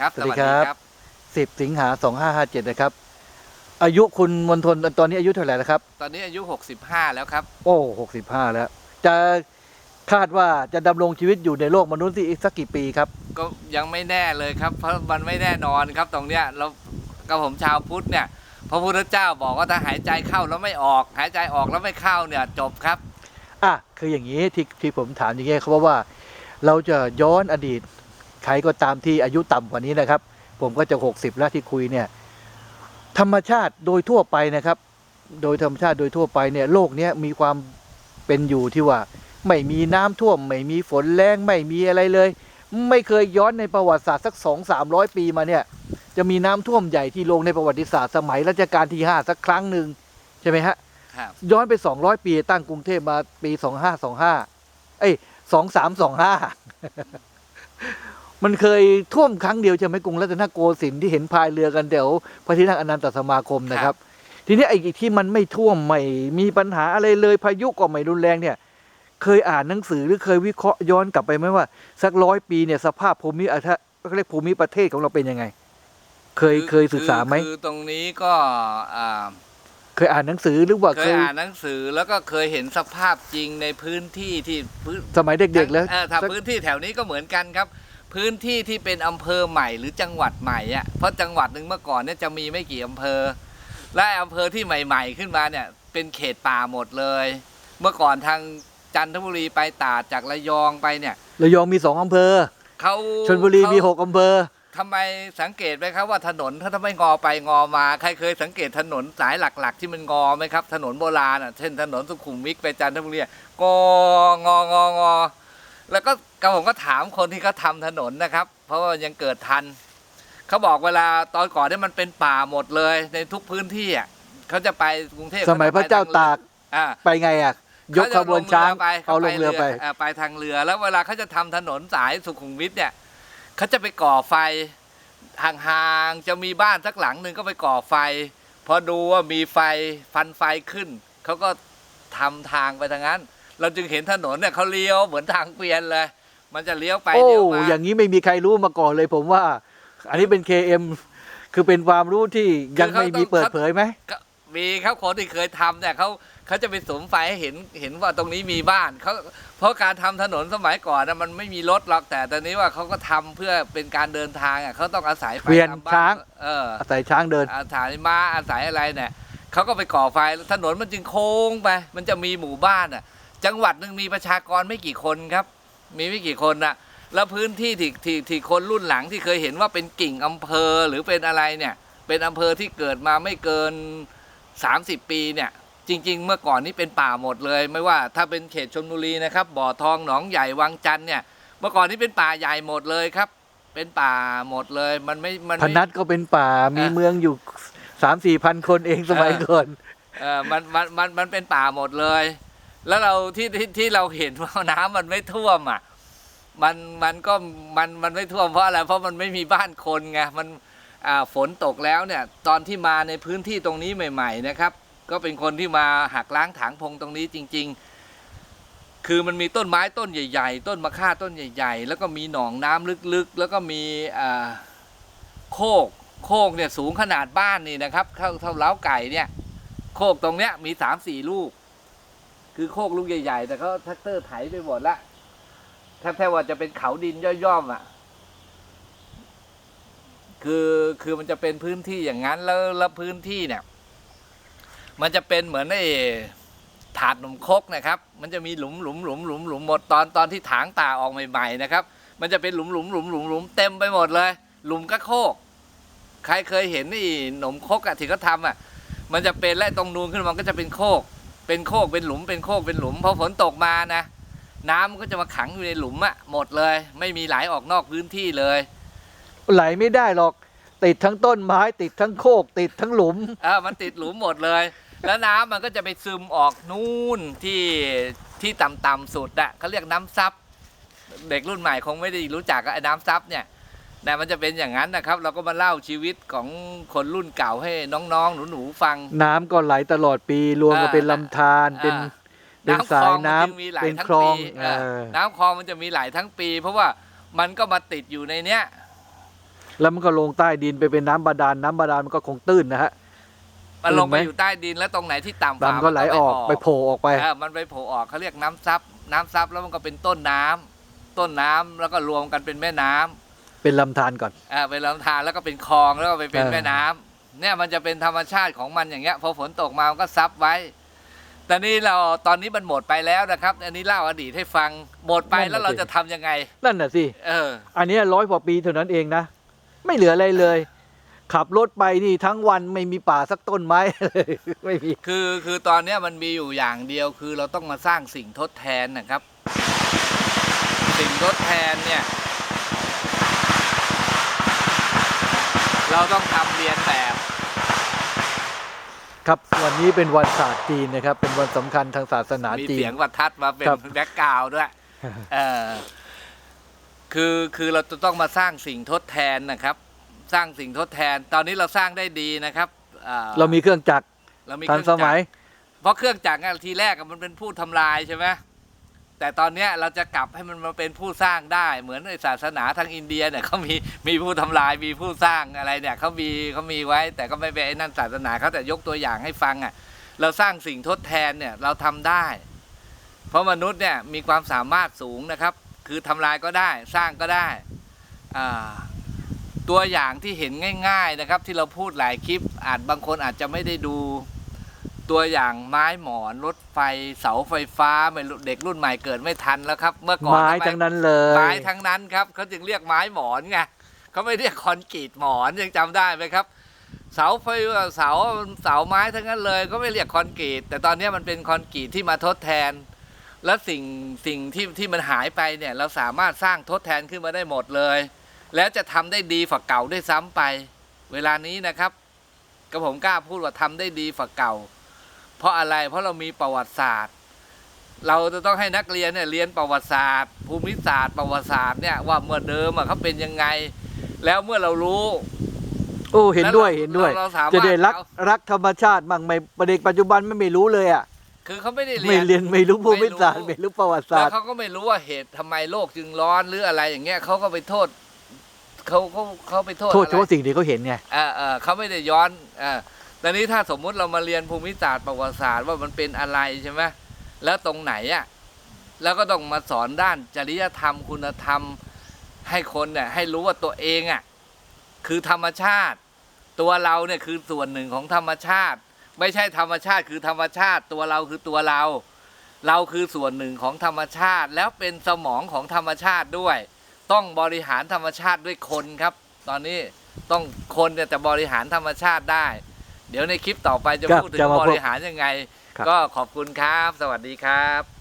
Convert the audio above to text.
ครับ สวัสดีครับ10สิงหา2557นะครับ อายุคุณมนทนตอนนี้อายุเท่าไหร่แล้วครับ ตอนนี้อายุ65แล้วครับ โอ้65แล้ว จะคาดว่าจะดำรงชีวิตอยู่ในโลกมนุษย์ที่อีกสักกี่ปีครับ ก็ยังไม่แน่เลยครับ เพราะมันไม่แน่นอนครับตรงเนี้ยเรากับผมชาวพุทธเนี่ย พระพุทธเจ้าบอกว่าถ้าหายใจเข้าแล้วไม่ออก หายใจออกแล้วไม่เข้าเนี่ยจบครับ อะคืออย่างนี้ที่ที่ผมถามอย่างนี้เขาเพราะว่า เราจะย้อนอดีต ใครก็ตามที่อายุต่ำกว่านี้นะครับ ผมก็จะ 60 แล้วที่คุยเนี่ยธรรมชาติโดยทั่วไปนะครับ โดยธรรมชาติโดยทั่วไปเนี่ยโลกเนี้ยมีความเป็นอยู่ที่ว่า ไม่มีน้ำท่วม ไม่มีฝนแรงไม่มีอะไรเลย ไม่เคยย้อนในประวัติศาสตร์สักสองสามร้อยปีมาเนี่ยจะมีน้ำท่วมใหญ่ที่ลงในประวัติศาสตร์สมัยรัชกาลที่ห้าสักครั้งหนึ่งใช่ไหมฮะครับย้อนไป200ปีตั้งกรุงเทพมาปี2525เอ้ย2325มั นเคยท่วมครั้งเดียวใช่ไหมกรุงรัตนโกสินทร์ที่เห็นพายเรือกันแถวพระที่นั่งอนันตสมาคมนะครับ ทีนี้ไอ้ที่มันไม่ท่วมไม่มีปัญหาอะไรเลยพายุก็ไม่รุนแรงเนี่ย เคยอ่านหนังสือหรือเคยวิเคราะห์ย้อนกลับไปไหมว่า สักร้อยปีเนี่ยสภาพภูมิอาทะเขาเรียกภูมิประเทศของเราเป็นยังไง เคยเคยศึกษาไหมคือตรงนี้ก็อ่าเคยอ่านหนังสือหรือว่าเคเคยยอ่านหนังสือแล้วก็เคยเห็นสภาพจริงในพื้นที่ที่พื้นสมัยเด็กๆแล้วเออถ้าพื้นที่แถวนี้ก็เหมือนกันครับ พื้นที่ที่เป็นอำเภอใหม่หรือจังหวัดใหม่อะเพราะจังหวัดหนึ่งเมื่อก่อนเนี่ยจะมีไม่กี่อำเภอ และอำเภอที่ใหม่ ๆ ขึ้นมาเนี่ยเป็นเขตป่าหมดเลย เมื่อก่อนทางจันทบุรีไปตราดจากระยองไปเนี่ยระยองมีสองอำเภอเขาชนบุรีเขามีหกอำเภอทำไมสังเกตไหมครับว่าถนนถ้าทำไมงอไปงอมาใครเคยสังเกตถนนสายหลัก ๆ ที่มันงอไหมครับ ถนนโบราณอะเช่นถนนสุขุมวิทไปจันทบุรีอะงองององอ แล้วก็ก็ผมก็ถามคนที่เขาทำถนนนะครับ เพราะว่ายังเกิดทันเขาบอกเวลาตอนก่อนเนี่ยมันเป็นป่าหมดเลย ในทุกพื้นที่อะเขาจะไปกรุงเทพสมัยพระเจ้าตากอ่าไปไงอะยกขบวนช้างเขาเอาลจะงเรือไปาไปทางเรือ แล้วเวลาเขาจะทำถนนสายสุขุมวิทเนี่ยเขาจะไปก่อไฟห่างๆจะมีบ้านสักหลังหนึ่งก็ไปก่อไฟ พอดูว่ามีไฟฟันไฟขึ้นเขาก็ทำทางไปทางนั้น เราจึงเห็นถนนเนี่ยเขาเลี้ยวเหมือนทางเกวียนเลย มันจะเลี้ยวไปโอ้ เลี้ยวมาอย่างนี้ไม่มีใครรู้มาก่อนเลยผมว่า อันนี้เป็น KM คือเป็นความรู้ที่ยังไม่มีเปิดเผยไหม ก็มีครับคนที่เคยทำเนี่ยเขาเขาจะไปสมไฟให้เห็นเห็นว่าตรงนี้มีบ้านเขาเพราะการทำถนนสมัยก่อนนะมันไม่มีรถหรอกแต่ตอนนี้ว่าเขาก็ทำเพื่อเป็นการเดินทางอะเขาต้องอาศัยไฟเกวียนตมบ้ช้าง เออ อาศัยช้างเดิน อาศัยม้าอาศัยอะไรเนี่ยเขาก็ไปก่อไฟถนนมันจึงโค้งไป มันจะมีหมู่บ้านอะ จังหวัดหนึ่งมีประชากรไม่กี่คนครับ มีไม่กี่คนนะแล้วพื้นที่ที่ที่ที่คนรุ่นหลังที่เคยเห็นว่าเป็นกิ่งอำเภอหรือเป็นอะไรเนี่ย เป็นอำเภอที่เกิดมาไม่เกิน 30 ปีเนี่ย จริง ๆ เมื่อก่อนนี้เป็นป่าหมดเลย ไม่ว่าถ้าเป็นเขตชลบุรีนะครับบ่อทองหนองใหญ่วังจันทร์เนี่ย เมื่อก่อนนี้เป็นป่าใหญ่หมดเลยครับ เป็นป่าหมดเลยมันไม่มันพไม่นัสก็เป็นป่ามีอะเมืองอยู่สามสี่พันคนเองสมัยเออก่อน เออมันมันมันมันเป็นป่าหมดเลย แล้วเราที่ที่ที่เราเห็นว่าน้ำมันไม่ท่วมอะมันมันก็มันมันไม่ท่วมเพราะอะไรเพราะมันไม่มีบ้านคนไงมันอ่าฝนตกแล้วเนี่ยตอนที่มาในพื้นที่ตรงนี้ใหม่ ๆ นะครับ ก็เป็นคนที่มาหักล้างถางพงตรงนี้จริง ๆ คือมันมีต้นไม้ต้นใหญ่ ๆ ต้นมะค่าต้นใหญ่ ๆ แล้วก็มีหนองน้ำลึกๆ แล้วก็มีอ่าโคกโคกเนี่ยสูงขนาดบ้านนี่นะครับเท่าเท่าเล้าไก่เนี่ยโคกตรงเนี้ยมีสามสี่ลูก คือโคกลูกใหญ่ๆ แต่เขาแท็กเตอร์ไถไปหมดละแทบแทบว่าจะเป็นเขาดินย่อมๆอะ คือคือมันจะเป็นพื้นที่อย่างนั้นแล้วแล้วพื้นที่เนี่ย มันจะเป็นเหมือนไอ้ถาดหนุ่มคกนะครับ มันจะมีหลุมหลุมหลุมหลุมหลุมหมดตอนตอนที่ถางตาออกใหม่ๆนะครับ มันจะเป็นหลุมหลุมหลุมหลุมหลุมเต็มไปหมดเลย หลุมก็โคก ใครเคยเห็นนี่หนมคกอะที่เขาทำอะมันจะเป็นและตรงนูนขึ้นมาก็จะเป็นโคก เป็นโคกเป็นหลุมเป็นโคกเป็นหลุมพอฝนตกมานะ น้ำมันก็จะมาขังอยู่ในหลุมอะหมดเลย ไม่มีไหลออกนอกพื้นที่เลย ไหลไม่ได้หรอก ติดทั้งต้นไม้ติดทั้งโคก ติดทั้งหลุมเออมันติดหลุมหมดเลย แล้วน้ำมันก็จะไปซึมออกนู่นที่ที่ต่ำๆสุดอะเขาเรียกน้ำซับเด็กรุ่นใหม่คงไม่ได้รู้จักอะไอ้น้ำซับเนี่ย แต่มันจะเป็นอย่างนั้นนะครับ เราก็มาเล่าชีวิตของคนรุ่นเก่าให้น้องๆ หนูๆฟัง น้ำก็ไหลตลอดปีรวมกันอ่าเป็นลำธารเป็นอ่าเป็นสายน้ำำคลองมัจึงมีไหลเป็นทั้งคลองปีเออน้ำคลองมันจะมีไหลทั้งปี เพราะว่ามันก็มาติดอยู่ในเนี้ยแล้วมันก็ลงใต้ดินไปเป็นน้ำบาดาลน้ำบาดาลมันก็คงตื้นนะฮะ มันลงไปตื่นไหมอยู่ใต้ดินแล้วตรงไหนที่ต่ำดำก็ไหลออกไปโผล่ออกไปเออมันไปโผล่ออกเขาเรียกน้ำซับน้ำซับแล้วมันก็เป็นต้นน้ำต้นน้ำแล้วก็รวมกันเป็นแม่น้ำ เป็นลำธารก่อน อ่าเป็นลำธารแล้วก็เป็นคลองแล้วก็ไปเป็นเออแม่น้ำเนี่ยมันจะเป็นธรรมชาติของมันอย่างเงี้ยพอฝนตกมามันก็ซับไว้ แต่นี่เราตอนนี้มันหมดไปแล้วนะครับ อันนี้เล่าอดีตให้ฟังหมดไปแล้วเราจะทำยังไง นั่นน่ะสิ เออ อันเนี้ร้อยกว่าปีเท่านั้นเองนะ ไม่เหลืออะไรเลย ขับรถไปนี่ทั้งวันไม่มีป่าสักต้นไม้ เลยไม่มี คือคือตอนเนี้ยมันมีอยู่อย่างเดียวคือเราต้องมาสร้างสิ่งทดแทนนะครับ สิ่งทดแทนเนี่ย เราต้องทำเรียนแบบ ครับวันนี้เป็นวันศาสตร์จีนนะครับ เป็นวันสำคัญทางศาสนามีจีน เสียงประทัดมาเป็นครับ แบ็กกราวด์ด้วย เออคือคือเราจะต้องมาสร้างสิ่งทดแทนนะครับ สร้างสิ่งทดแทน ตอนนี้เราสร้างได้ดีนะครับอ่เรามีเครื่องจักรเรามีทันสมัยเพราะเครื่องจักรอะทีแรกอะมันเป็นผู้ทำลายใช่ไหม แต่ตอนเนี้ยเราจะกลับให้มันมาเป็นผู้สร้างได้ เหมือนในศาสนาทางอินเดียเนี่ยเขามีมีผู้ทำลายมีผู้สร้างอะไรเนี่ยเขามีเขามีไว้ แต่ก็ไม่เป็นไอ้นั่นศาสนาเขาแต่ยกตัวอย่างให้ฟังอะเราสร้างสิ่งทดแทนเนี่ยเราทำได้ เพราะมนุษย์เนี่ยมีความสามารถสูงนะครับ คือทำลายก็ได้สร้างก็ได้อ่าตัวอย่างที่เห็นง่าย ๆนะครับ ที่เราพูดหลายคลิปอาจบางคนอาจจะไม่ได้ดู ตัวอย่างไม้หมอนรถไฟเสาไฟฟ้าไม่รู้เด็กรุ่นใหม่เกิดไม่ทันแล้วครับ เมื่อก่อนไม้ทำไทั้งนั้นเลยไม้ทั้งนั้นครับเขาจึงเรียกไม้หมอนไงเขาไม่เรียกคอนกรีตหมอนยังจำได้ไหมครับ เสาไฟเสาเสาไม้ทั้งนั้นเลยก็ไม่เรียกคอนกรีตแต่ตอนนี้มันเป็นคอนกรีตที่มาทดแทน และสิ่งสิ่งที่ที่มันหายไปเนี่ยเราสามารถสร้างทดแทนขึ้นมาได้หมดเลย แล้วจะทำได้ดีฝักเก่าได้วยซ้ำไป เวลานี้นะครับก็ผมกล้าพูดว่าทำได้ดีฝักเก่า เพราะอะไรเพราะเรามีประวัติศาสตร์ เราจะต้องให้นักเรียนเนี่ยเรียนประวัติศาสตร์ ภูมิศาสตร์ ประวัติศาสตร์เนี่ยว่าเมื่อเดิมอะเขาเป็นยังไง แล้วเมื่อเรารู้โอ้เห็นด้วยแล้วเราเห็นด้วย เราสามารถจะได้รักเอารักธรรมชาติมั่งไม่ประเด็กปัจจุบันไม่ไม่รู้เลยอะคือเขาไม่ได้ไม่เรียนเรียนไม่รู้ภูมิศาสตร์ไม่รู้ไม่รู้ประวัติศาแล้สวตร์ เขาก็ไม่รู้ว่าเหตุทำไมโลกจึงร้อนหรืออะไรอย่างเงี้ยเขาก็ไปโทษเขาเขาเขาไปโทษโทษอะไรเฉพาะสิ่งที่เขาเห็นไง เออเออเขาไม่ได้ย้อนเออ แต่นี้ถ้าสมมุติเรามาเรียนภูมิศาสตร์ประวัติศาสตร์ว่ามันเป็นอะไรใช่ไหมแล้วตรงไหนอะแล้วก็ต้องมาสอนด้านจริยธรรมคุณธรรมให้คนเนี่ยให้รู้ว่าตัวเองอะคือธรรมชาติ ตัวเราเนี่ยคือส่วนหนึ่งของธรรมชาติ ไม่ใช่ธรรมชาติคือธรรมชาติ ตัวเราคือตัวเรา เราคือส่วนหนึ่งของธรรมชาติ แล้วเป็นสมองของธรรมชาติด้วย ต้องบริหารธรรมชาติด้วยคนครับ ตอนนี้ต้องคนเนี่ยจะบริหารธรรมชาติได้ เดี๋ยวในคลิปต่อไปจะครับพูดถึงจะมาบพบริหารยังไงครับก็ขอบคุณครับ สวัสดีครับ